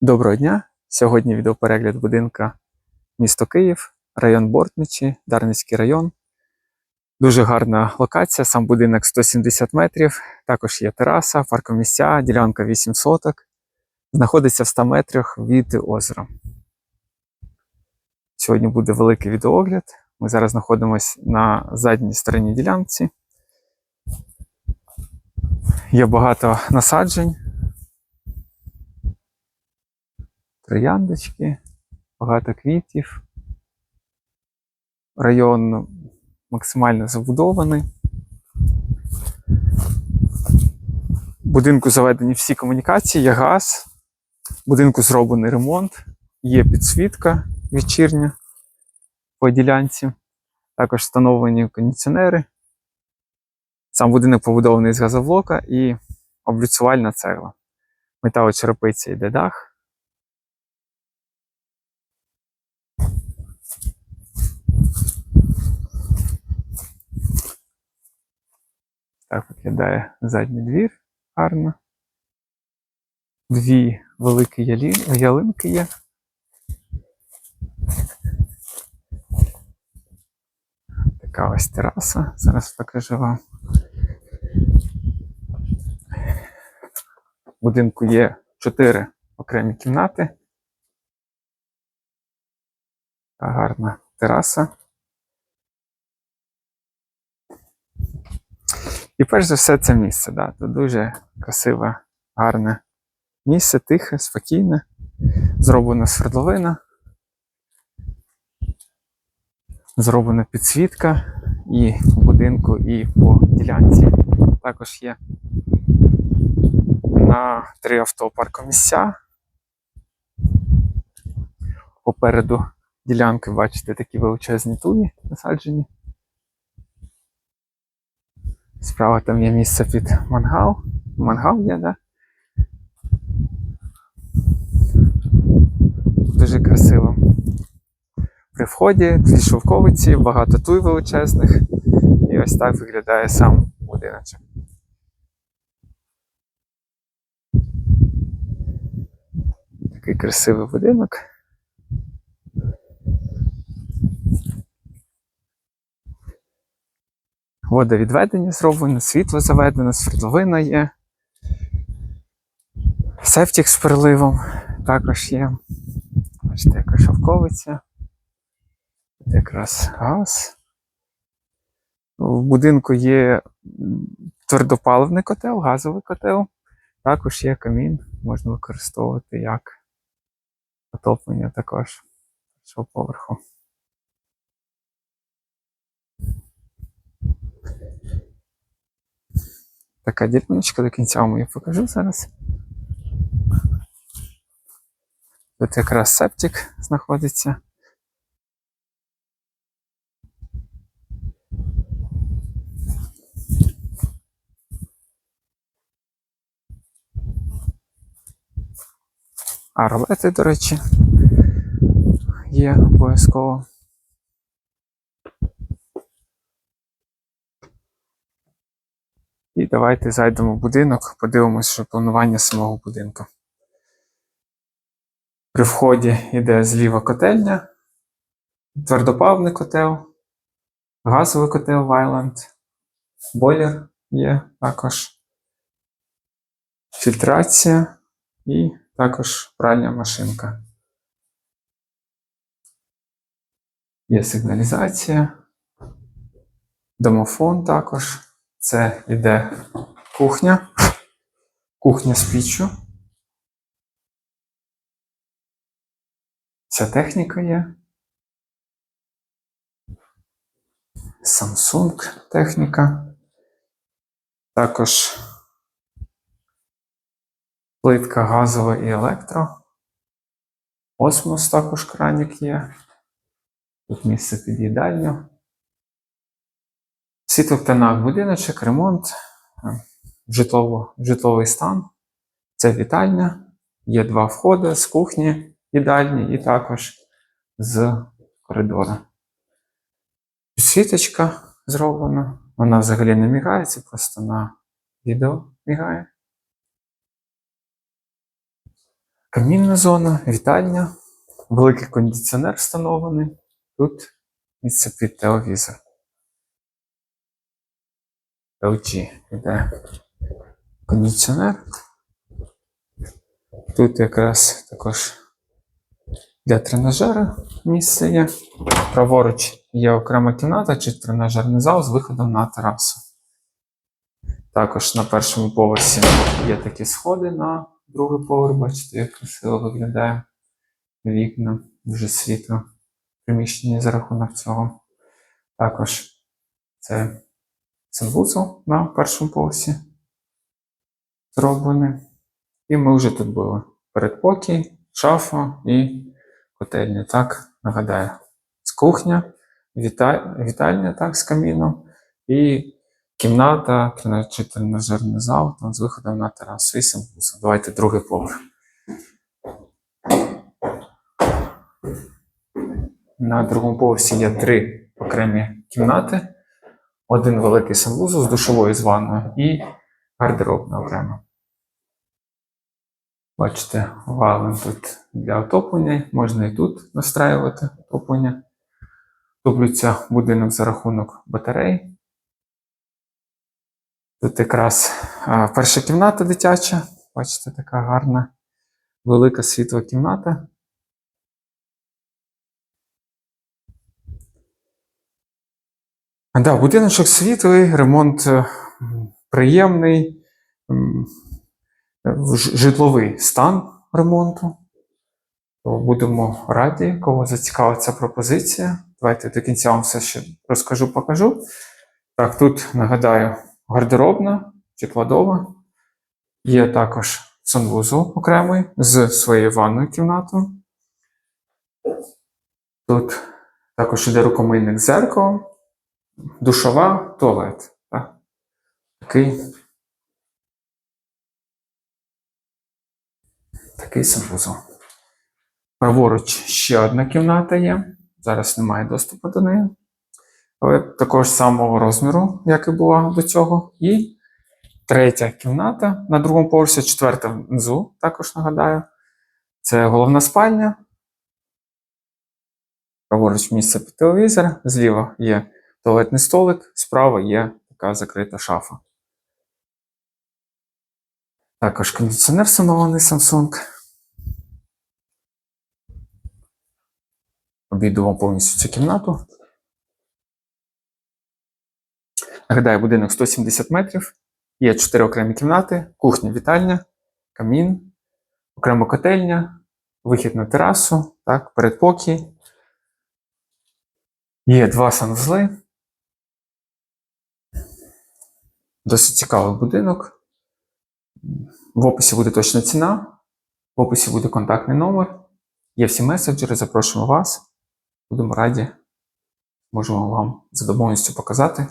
Доброго дня! Сьогодні відеоперегляд будинка місто Київ, район Бортничі, Дарницький район. Дуже гарна локація, сам будинок 170 метрів. Також є тераса, паркомісця, ділянка 8 соток. Знаходиться в 100 метрах від озера. Сьогодні буде великий відеоогляд. Ми зараз знаходимося на задній стороні ділянці. Є багато насаджень. Трояндочки, багато квітів. Район максимально забудований. В будинку заведені всі комунікації, є газ, в будинку зроблений ремонт, є підсвітка вечірня по ділянці, також встановлені кондиціонери. Сам будинок побудований з газоблока і облюцювальна цегла. Металочерепиця йде дах. Так виглядає задній двір гарно. Дві великі ялі- ялинки є. Така ось тераса. Зараз покажу вам. В будинку є чотири окремі кімнати. Така гарна тераса. І перш за все це місце. Да. Тут дуже красиве, гарне місце, тихе, спокійне. Зроблена свердловина. Зроблена підсвітка і в будинку, і по ділянці. Також є на три авто паркомісця. Попереду ділянки, бачите, такі величезні туї насаджені. Справа там є місце під мангал. Мангал є, да? Дуже красиво. При вході дві шовковиці, багато туй величезних. І ось так виглядає сам будиночок. Такий красивий будинок. Водовідведення зроблено, світло заведено, свердловина є. Септик з переливом також є. Бачите, яка шовковиця. Якраз газ. В будинку є твердопаливний котел, газовий котел. Також є камін, можна використовувати як отоплення також першого поверху. Така діляночка до кінця вам її покажу зараз. Тут якраз септик знаходиться. А ролети, до речі, є обов'язково. І давайте зайдемо в будинок, подивимося, планування самого будинку. При вході йде зліва котельня, твердопавний котел, газовий котел Вайланд, бойлер є також, фільтрація і також пральня машинка. Є сигналізація, домофон також. Це йде кухня, кухня з піччю. Ця техніка є. Samsung техніка. Також плитка газова і електро. Осмос також кранік є. Тут місце під їдальню. Світлотонах будиночок, ремонт, житлово, житловий стан. Це вітальня. Є два входи з кухні, їдальні і також з коридора. Світочка зроблена. Вона взагалі не мігає, це просто на відео мігає. Камінна зона, вітальня, великий кондиціонер встановлений. Тут місце під телевізор. LG іде кондиціонер. Тут якраз також для тренажера місце є. Праворуч є окрема кімната чи тренажерний зал з виходом на терасу. Також на першому поверсі є такі сходи на другий поверх. Бачите, як красиво виглядає вікна, дуже світло приміщення за рахунок цього. Також це санвузол на першому поверсі зроблений. І ми вже тут були. Передпокій, шафа і котельня. Так, нагадаю, з кухня, віта- вітальня так, з каміном і кімната, чи тренажерний зал там, з виходом на терасу і санвузол. Давайте другий поверх. На другому поверсі є три окремі кімнати, один великий санвузол з душовою з ванною і гардеробна окремо. Бачите, вален тут для отоплення, можна і тут настраювати отоплення. Топлюється будинок за рахунок батарей. Тут якраз перша кімната дитяча. Бачите, така гарна, велика світла кімната. Да, будиночок світлий, ремонт е, приємний, житловий стан ремонту. Будемо раді, кого зацікавить ця пропозиція. Давайте до кінця вам все ще розкажу, покажу. Так, тут нагадаю, гардеробна чи кладова. Є також санвузол окремий з своєю ванною кімнатою. Тут також іде рукомийник з зеркалом, душова, туалет. Так. Такий, такий санвузол. Праворуч ще одна кімната є. Зараз немає доступу до неї. Але також самого розміру, як і була до цього. І третя кімната на другому поверсі, четверта внизу, також нагадаю. Це головна спальня. Праворуч місце під телевізор, зліва є туалетний столик, справа є така закрита шафа. Також кондиціонер встановлений Samsung. Обійду вам повністю цю кімнату. Нагадаю, будинок 170 метрів. Є 4 окремі кімнати, кухня, вітальня, камін, окрема котельня, вихід на терасу, так, передпокій. Є два санвузли. Досить цікавий будинок. В описі буде точна ціна, в описі буде контактний номер. Є всі меседжери, запрошуємо вас. Будемо раді. Можемо вам за домовленістю показати.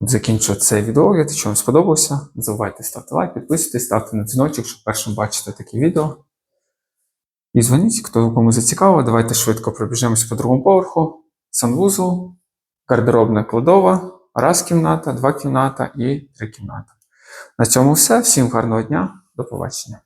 Закінчую це відео. Якщо вам сподобався, не забувайте ставити лайк, підписуйтесь, ставте на дзвіночок, щоб першим бачити такі відео. І дзвоніть, хто кому зацікавило. Давайте швидко пробіжемося по другому поверху. Санвузол, гардеробна кладова, раз кімната, два кімната і три кімната. На цьому все. Всім гарного дня, до побачення.